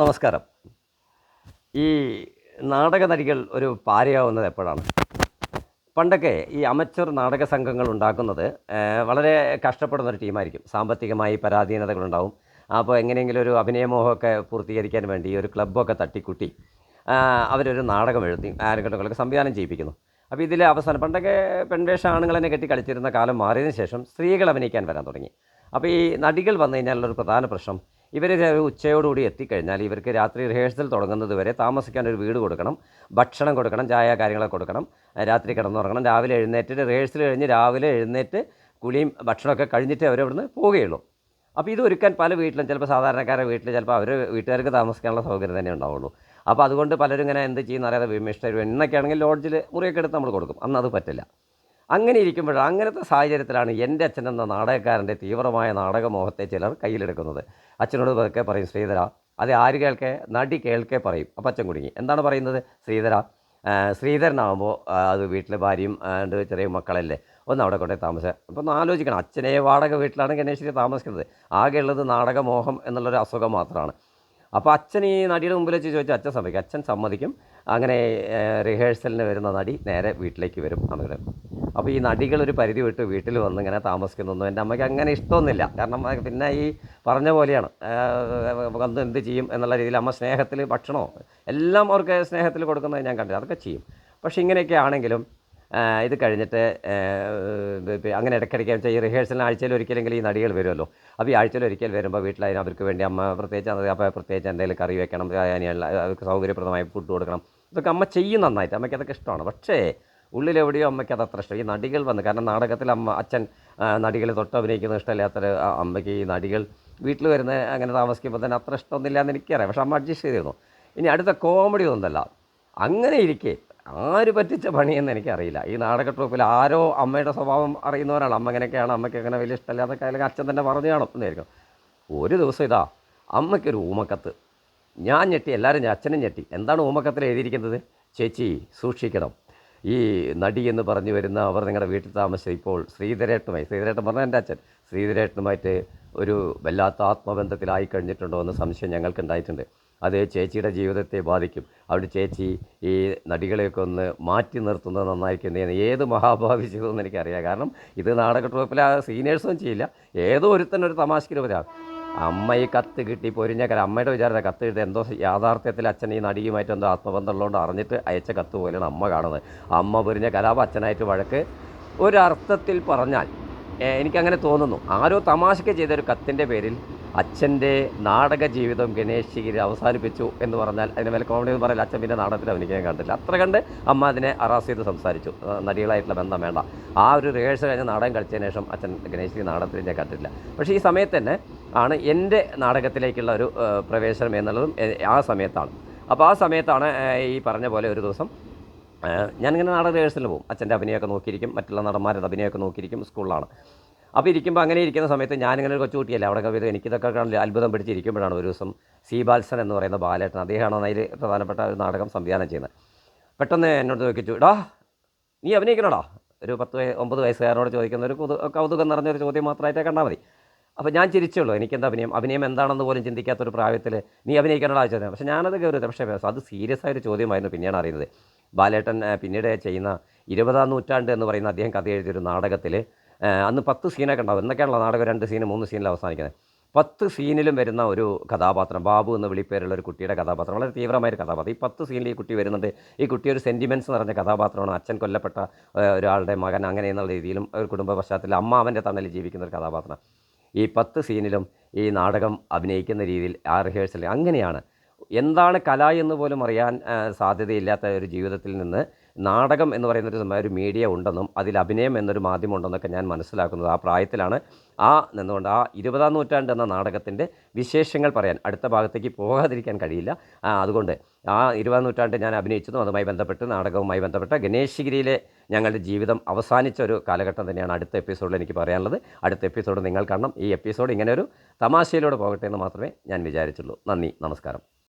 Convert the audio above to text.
നമസ്കാരം. ഈ നാടക നടികൾ ഒരു പാരയാവുന്നത് എപ്പോഴാണ്? പണ്ടൊക്കെ ഈ അമച്ചർ നാടക സംഘങ്ങൾ ഉണ്ടാക്കുന്നത് വളരെ കഷ്ടപ്പെടുന്ന ഒരു ടീമായിരിക്കും. സാമ്പത്തികമായി പരാധീനതകളുണ്ടാവും. അപ്പോൾ എങ്ങനെയെങ്കിലും ഒരു അഭിനയമോഹമൊക്കെ പൂർത്തീകരിക്കാൻ വേണ്ടി ഒരു ക്ലബ്ബൊക്കെ തട്ടിക്കുട്ടി അവരൊരു നാടകം എഴുതി ആരംഘട്ടങ്ങളൊക്കെ സംവിധാനം ചെയ്യിപ്പിക്കുന്നു. അപ്പോൾ ഇതിലെ അവസാനം പണ്ടൊക്കെ പെൺവേഷ ആണുങ്ങളെന്നെ കെട്ടി കളിച്ചിരുന്ന കാലം മാറിയതിന് ശേഷം സ്ത്രീകൾ അഭിനയിക്കാൻ വരാൻ തുടങ്ങി. അപ്പോൾ ഈ നടികൾ വന്നു കഴിഞ്ഞാലുള്ള ഒരു പ്രധാന പ്രശ്നം ഇവർ ഉച്ചയോടുകൂടി എത്തിക്കഴിഞ്ഞാൽ ഇവർക്ക് രാത്രി റിഹേഴ്സൽ തുടങ്ങുന്നത് വരെ താമസിക്കാൻ ഒരു വീട് കൊടുക്കണം ഭക്ഷണം കൊടുക്കണം ചായ കാര്യങ്ങളൊക്കെ കൊടുക്കണം രാത്രി കിടന്നുറങ്ങണം. രാവിലെ എഴുന്നേറ്റ് റിഹേഴ്സൽ കഴിഞ്ഞ് രാവിലെ എഴുന്നേറ്റ് കുളിയും ഭക്ഷണമൊക്കെ കഴിഞ്ഞിട്ട് അവരവിടുന്ന് പോവുകയുള്ളൂ. അപ്പോൾ ഇത് ഒരുക്കാൻ പല വീട്ടിലും ചിലപ്പോൾ സാധാരണക്കാരുടെ വീട്ടിൽ ചിലപ്പോൾ അവർ വീട്ടുകാർക്ക് താമസിക്കാനുള്ള സൗകര്യം തന്നെ ഉണ്ടാവുള്ളൂ. അപ്പോൾ അതുകൊണ്ട് പലരും ഇങ്ങനെ എന്ത് ചെയ്യുന്ന അറിയാതെ വിമിഷ്ടരും എന്നൊക്കെ ആണെങ്കിൽ ലോഡ്ജിൽ മുറിയൊക്കെ എടുത്ത് നമ്മൾ കൊടുക്കും. അന്ന് അത് പറ്റില്ല. അങ്ങനെ ഇരിക്കുമ്പോൾ അങ്ങനത്തെ സാഹചര്യത്തിലാണ് എന്റെ അച്ഛൻ എന്ന നാടകക്കാരന്റെ തീവ്രമായ നാടകമോഹത്തെ ചിലർ കയ്യിലെടുക്കുന്നത്. അച്ഛനോട് പതുക്കെ പറയും ശ്രീധര അത് ആര് കേൾക്കെ? നടി കേൾക്കെ പറയും. അപ്പം അച്ഛൻ കുടുങ്ങി. എന്താണ് പറയുന്നത്? ശ്രീധര ശ്രീധരനാകുമ്പോൾ അത് വീട്ടിലെ ഭാര്യയും ചെറിയ മക്കളല്ലേ? ഒന്ന് അവിടെ കൊണ്ടേ താമസം ഒന്ന് ആലോചിക്കണം. അച്ഛനെ വാടക വീട്ടിലാണ് ഗണേശ്വരി താമസിക്കുന്നത്. ആകെയുള്ളത് നാടകമോഹം എന്നുള്ളൊരു അസുഖം മാത്രമാണ്. അപ്പോൾ അച്ഛൻ ഈ നടിയുടെ മുമ്പിൽ വെച്ച് ചോദിച്ചാൽ അച്ഛൻ സമ്മതിക്കും അച്ഛൻ സമ്മതിക്കും. അങ്ങനെ റിഹേഴ്സലിന് വരുന്ന നടി നേരെ വീട്ടിലേക്ക് വരും അങ്ങനെ അപ്പോൾ ഈ നടികൾ ഒരു പരിധി വിട്ട് വീട്ടിൽ വന്ന് ഇങ്ങനെ താമസിക്കുന്നൊന്നും എന്റെ അമ്മയ്ക്ക് അങ്ങനെ ഇഷ്ടമൊന്നുമില്ല. കാരണം പിന്നെ ഈ പറഞ്ഞ പോലെയാണ്. വന്ന് എന്ത് ചെയ്യും എന്നുള്ള രീതിയിൽ അമ്മ സ്നേഹത്തിൽ ഭക്ഷണമോ എല്ലാം അവർക്ക് സ്നേഹത്തിൽ കൊടുക്കുന്നത് ഞാൻ കണ്ടില്ല. അതൊക്കെ ചെയ്യും. പക്ഷേ ഇങ്ങനെയൊക്കെ ആണെങ്കിലും ഇത് കഴിഞ്ഞിട്ട് അങ്ങനെ ഇടയ്ക്കിടയ്ക്ക് വെച്ചാൽ ഈ റിഹേഴ്സലിന് ആഴ്ചയിൽ ഒരിക്കലെങ്കിലും ഈ നടികൾ വരുമല്ലോ. അപ്പോൾ ഈ ആഴ്ചയിൽ ഒരിക്കൽ വരുമ്പോൾ വീട്ടിലായാലും അവർക്ക് വേണ്ടി അമ്മ പ്രത്യേകിച്ച് അപ്പോൾ പ്രത്യേകിച്ച് എന്തെങ്കിലും കറി വെക്കണം അതിനുള്ള അവർക്ക് സൗകര്യപ്രദമായി ഫുഡ് കൊടുക്കണം. ഇതൊക്കെ അമ്മ ചെയ്യും നന്നായിട്ട്. അമ്മയ്ക്ക് അതൊക്കെ ഇഷ്ടമാണ്. പക്ഷേ ഉള്ളിലെവിടെയോ അമ്മയ്ക്ക് അത് അത്ര ഇഷ്ടം. ഈ നടികൾ വന്ന് കാരണം നാടകത്തിൽ അമ്മ അച്ഛൻ നടികളെ തൊട്ട് അഭിനയിക്കുന്ന ഇഷ്ടമില്ലാത്തൊരു അമ്മയ്ക്ക് ഈ നടികൾ വീട്ടിൽ വരുന്ന അങ്ങനെ താമസിക്കുമ്പോൾ തന്നെ അത്ര ഇഷ്ടമൊന്നുമില്ല എന്ന് എനിക്കറിയാം. പക്ഷേ അമ്മ അഡ്ജസ്റ്റ് ചെയ്തിരുന്നു. ഇനി അടുത്ത കോമഡി ഒന്നല്ല അങ്ങനെ ഇരിക്കെ ആര് പറ്റിച്ച പണിയെന്ന് എനിക്കറിയില്ല. ഈ നാടക ട്രൂപ്പിൽ ആരോ അമ്മയുടെ സ്വഭാവം അറിയുന്നവരാണ്. അമ്മ ഇങ്ങനെയൊക്കെയാണ് അമ്മയ്ക്ക് എങ്ങനെ വലിയ ഇഷ്ടമില്ലാത്ത അല്ലെങ്കിൽ അച്ഛൻ തന്നെ പറഞ്ഞു കാണും എന്നായിരിക്കും. ഒരു ദിവസം ഇതാ അമ്മയ്ക്കൊരു ഊമക്കത്ത്. ഞാൻ ഞെട്ടി എല്ലാവരും ഞാൻ അച്ഛനും ഞെട്ടി. എന്താണ് ഊമക്കത്തിൽ എഴുതിയിരിക്കുന്നത്? ചേച്ചി സൂക്ഷിക്കണം. ഈ നടി എന്ന് പറഞ്ഞു വരുന്ന അവർ നിങ്ങളുടെ വീട്ടിൽ താമസിച്ച ഇപ്പോൾ ശ്രീധരേട്ടനുമായി ശ്രീധരേട്ടൻ പറഞ്ഞാൽ എന്റെ അച്ഛൻ ശ്രീധരേട്ടനുമായിട്ട് ഒരു വല്ലാത്ത ആത്മബന്ധത്തിലായി കഴിഞ്ഞിട്ടുണ്ടോ എന്ന് സംശയം ഞങ്ങൾക്കുണ്ടായിട്ടുണ്ട്. അത് ചേച്ചിയുടെ ജീവിതത്തെ ബാധിക്കും. അവിടെ ചേച്ചി ഈ നടികളെയൊക്കെ ഒന്ന് മാറ്റി നിർത്തുന്നത് നന്നായിരിക്കും. എന്ന് ഏത് മഹാഭാവി ചെയ്തതെന്ന് എനിക്കറിയാം. കാരണം ഇത് നാടക ആ സീനിയേഴ്സും ചെയ്യില്ല. ഏതോ ഒരുത്തനൊരു തമാശയ്ക്ക് രൂപത്തിലാണ് അമ്മ ഈ കത്ത് കിട്ടി പൊരിഞ്ഞ കാര്യം അമ്മയുടെ വിചാരത്തെ കത്ത് എഴുതി എന്തോ യാഥാർത്ഥ്യത്തിൽ അച്ഛൻ ഈ നടിയുമായിട്ട് എന്തോ ആത്മബന്ധമുള്ളതുകൊണ്ട് അറിഞ്ഞിട്ട് അയച്ച കത്ത് പോലെയാണ് അമ്മ കാണുന്നത്. അമ്മ പൊരിഞ്ഞ കലാപ അച്ഛനായിട്ട് വഴക്ക്. ഒരർത്ഥത്തിൽ പറഞ്ഞാൽ എനിക്കങ്ങനെ തോന്നുന്നു. ആരോ തമാശയ്ക്ക് ചെയ്തൊരു കത്തിന്റെ പേരിൽ അച്ഛന്റെ നാടക ജീവിതം ഗണേഷ് ശിഖിരി അവസാനിപ്പിച്ചു എന്ന് പറഞ്ഞാൽ അതിന് മേലെ കോമഡി എന്ന് പറയില്ല. അച്ഛൻ പിന്നെ നാടകത്തിൽ അഭിനയിക്കാൻ കണ്ടില്ല. അത്ര കണ്ട് അമ്മ അതിനെ അറാസ് ചെയ്ത് സംസാരിച്ചു. നടികളായിട്ടുള്ള ബന്ധം വേണ്ട. ആ ഒരു റിഹേഴ്സൽ കഴിഞ്ഞ് നാടകം കളിച്ചതിന് ശേഷം അച്ഛൻ ഗണേഷ് നാടകത്തിൽ ഞാൻ കണ്ടില്ല പക്ഷേ ഈ സമയത്ത് തന്നെ ആണ് എന്റെ നാടകത്തിലേക്കുള്ള ഒരു പ്രവേശനം എന്നുള്ളതും ആ സമയത്താണ്. അപ്പോൾ ആ സമയത്താണ് ഈ പറഞ്ഞ പോലെ ഒരു ദിവസം ഞാനിങ്ങനെ നാടക റിഹേഴ്സലിന് പോകും അച്ഛന്റെ അഭിനയമൊക്കെ നോക്കിയിരിക്കും. മറ്റുള്ള നടന്മാരുടെ അഭിനയമൊക്കെ നോക്കിയിരിക്കും. സ്കൂളിലാണ്. അപ്പോൾ ഇരിക്കുമ്പോൾ അങ്ങനെ ഇരിക്കുന്ന സമയത്ത് ഞാനിങ്ങനെ ഒരു കൊച്ചുകുട്ടിയല്ലേ അവിടെ കവിത എനിക്കിതൊക്കെ കാണില്ല അത്ഭുതം പിടിച്ചിരിക്കുമ്പോഴാണ് ഒരു ദിവസം സി ബാൽസൻ എന്ന് പറയുന്ന ബാലേട്ടൻ അദ്ദേഹമാണ് അതിൽ പ്രധാനപ്പെട്ട ഒരു നാടകം സംവിധാനം ചെയ്യുന്നത്. പെട്ടെന്ന് എന്നോട് ചോദിച്ചു ഡാ നീ അഭിനയിക്കണോടാ? ഒരു പത്ത് ഒമ്പത് വയസ്സുകാരനോട് ചോദിക്കുന്ന ഒരു കുതു കൗതുകം നിറഞ്ഞൊരു ചോദ്യം മാത്രമായിട്ടേ കണ്ടാൽ മതി. അപ്പോൾ ഞാൻ ചിരിച്ചുള്ളൂ എനിക്കെന്താ അഭിനയം? അഭിനയം എന്താണെന്ന് പോലും ചിന്തിക്കാത്തൊരു പ്രായത്തിൽ നീ അഭിനയിക്കണോടാ? ചോദ്യം പക്ഷേ ഞാനത് ഗൗരവത്തെ പക്ഷേ അത് സീരിയസ് ആയൊരു ചോദ്യമായിരുന്നു പിന്നെയാണ് അറിയുന്നത്. ബാലേട്ടൻ പിന്നീട് ചെയ്യുന്ന ഇരുപതാം നൂറ്റാണ്ട് എന്ന് പറയുന്ന അദ്ദേഹം കഥ എഴുതിയൊരു നാടകത്തിൽ അന്ന് പത്ത് സീനൊക്കെ ഉണ്ടാവും. എന്നൊക്കെയാണല്ലോ നാടകം രണ്ട് സീന് മൂന്ന് സീനിൽ അവസാനിക്കുന്നത്. പത്ത് സീനിലും വരുന്ന ഒരു കഥാപാത്രം ബാബു എന്ന വിളിപ്പേരുള്ള ഒരു കുട്ടിയുടെ കഥാപാത്രം വളരെ തീവ്രമായ ഒരു കഥാപാത്രം. ഈ പത്ത് സീനിൽ ഈ കുട്ടി വരുന്നുണ്ട്. ഈ കുട്ടി ഒരു സെന്റിമെന്റ്സ് നിറഞ്ഞ കഥാപാത്രമാണ്. അച്ഛൻ കൊല്ലപ്പെട്ട ഒരാളുടെ മകൻ അങ്ങനെ എന്നുള്ള രീതിയിലും ഒരു കുടുംബ പശ്ചാത്തലത്തിൽ അമ്മ അവന്റെ തണലിൽ ജീവിക്കുന്ന ഒരു കഥാപാത്രം. ഈ പത്ത് സീനിലും ഈ നാടകം അഭിനയിക്കുന്ന രീതിയിൽ ആ റിഹേഴ്സൽ അങ്ങനെയാണ്. എന്താണ് കല എന്ന് പോലും അറിയാൻ സാധ്യതയില്ലാത്ത ഒരു ജീവിതത്തിൽ നിന്ന് നാടകം എന്ന് പറയുന്ന ഒരു ഒരു മീഡിയ ഉണ്ടെന്നും അതിൽ അഭിനയം എന്നൊരു മാധ്യമം ഉണ്ടെന്നൊക്കെ ഞാൻ മനസ്സിലാക്കുന്നത് ആ പ്രായത്തിലാണ്. ആ നിന്നുകൊണ്ട് ആ ഇരുപതാം നൂറ്റാണ്ട് എന്ന നാടകത്തിന്റെ വിശേഷങ്ങൾ പറയാൻ അടുത്ത ഭാഗത്തേക്ക് പോകാതിരിക്കാൻ കഴിയില്ല. അതുകൊണ്ട് ആ ഇരുപതാം നൂറ്റാണ്ട് ഞാൻ അഭിനയിച്ചതും അതുമായി ബന്ധപ്പെട്ട് നാടകവുമായി ബന്ധപ്പെട്ട ഗണേശഗിരിയിലെ ഞങ്ങളുടെ ജീവിതം അവസാനിച്ച ഒരു കാലഘട്ടം തന്നെയാണ് അടുത്ത എപ്പിസോഡിൽ എനിക്ക് പറയാനുള്ളത്. അടുത്ത എപ്പിസോഡ് നിങ്ങൾ കാണണം. ഈ എപ്പിസോഡ് ഇങ്ങനെ ഒരു തമാശയിലൂടെ പോകട്ടെ എന്ന് മാത്രമേ ഞാൻ വിചാരിച്ചുള്ളൂ. നന്ദി നമസ്കാരം.